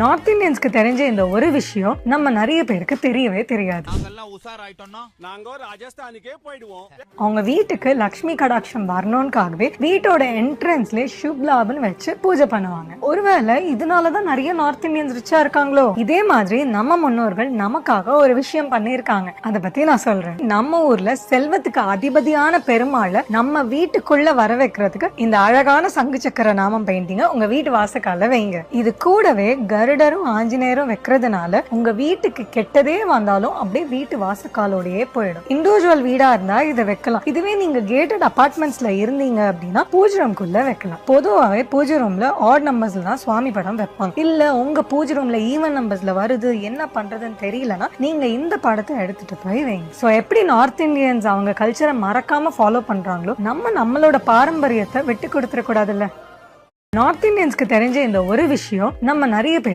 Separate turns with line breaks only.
North இந்தியன்ஸ்க்கு தெரிஞ்ச இந்த ஒரு விஷயம் நம்ம நிறைய பேருக்கு தெரியவே தெரியாது. அவங்க வீட்டுக்கு லக்ஷ்மி கடாட்சம் வரணும்காகவே வீட்டோட என்ட்ரன்ஸ்ல லாப்னு வச்சு பூஜை பண்ணுவாங்க. ஒருவேளை இதனாலதான் நிறைய நார்த் இந்தியன்ஸ் ரிச்சா இருக்காங்களோ? இதே மாதிரி நம்ம முன்னோர்கள் நமக்காக ஒரு விஷயம் பண்ணியிருக்காங்க. அதை பத்தி நான் சொல்றேன். நம்ம ஊர்ல செல்வத்துக்கு அதிபதியான பெருமாளை நம்ம வீட்டுக்குள்ள வர வைக்கிறதுக்கு இந்த அழகான சங்கு சக்கர நாமம் பெயிண்டிங்க உங்க வீட்டு வாசக்கால வைங்க. இது கூடவே கருடரும் ஆஞ்சநேயரும் வைக்கிறதுனால உங்க வீட்டுக்கு கெட்டதே வந்தாலும் அப்படியே வீட்டு வாசக்காலோடயே போயிடும். இண்டிவிஜுவல் வீடா இருந்தா இதை வைக்கலாம். இதுவே நீங்க கேட்டட் அபார்ட்மெண்ட்ஸ்ல இருந்தீங்க அப்படின்னா பூஜை ரூம்குள்ள வைக்கலாம். பொதுவாகவே பூஜை ரூம்ல ஆட் நம்பர்ஸ்ல தான் சுவாமி படம் வைப்பாங்க. இல்ல உங்க பூஜை ரூம்ல ஈவன் நம்பர்ஸ்ல வருது என்ன பண்றதுன்னு தெரியலனா நீங்க இந்த படத்தை எடுத்துட்டு போய் வைங்க. ஸோ எப்படி நார்த் இந்தியன்ஸ் அவங்க கல்ச்சரை மறக்காம ஃபாலோ பண்றாங்களோ நம்ம நம்மளோட பாரம்பரியத்தை விட்டு கொடுத்துடக்கூடாதுல்ல நார்த் இந்தியன்ஸ்க்கு தெரிஞ்ச இந்த ஒரு விஷயம் நம்ம நிறைய பேர்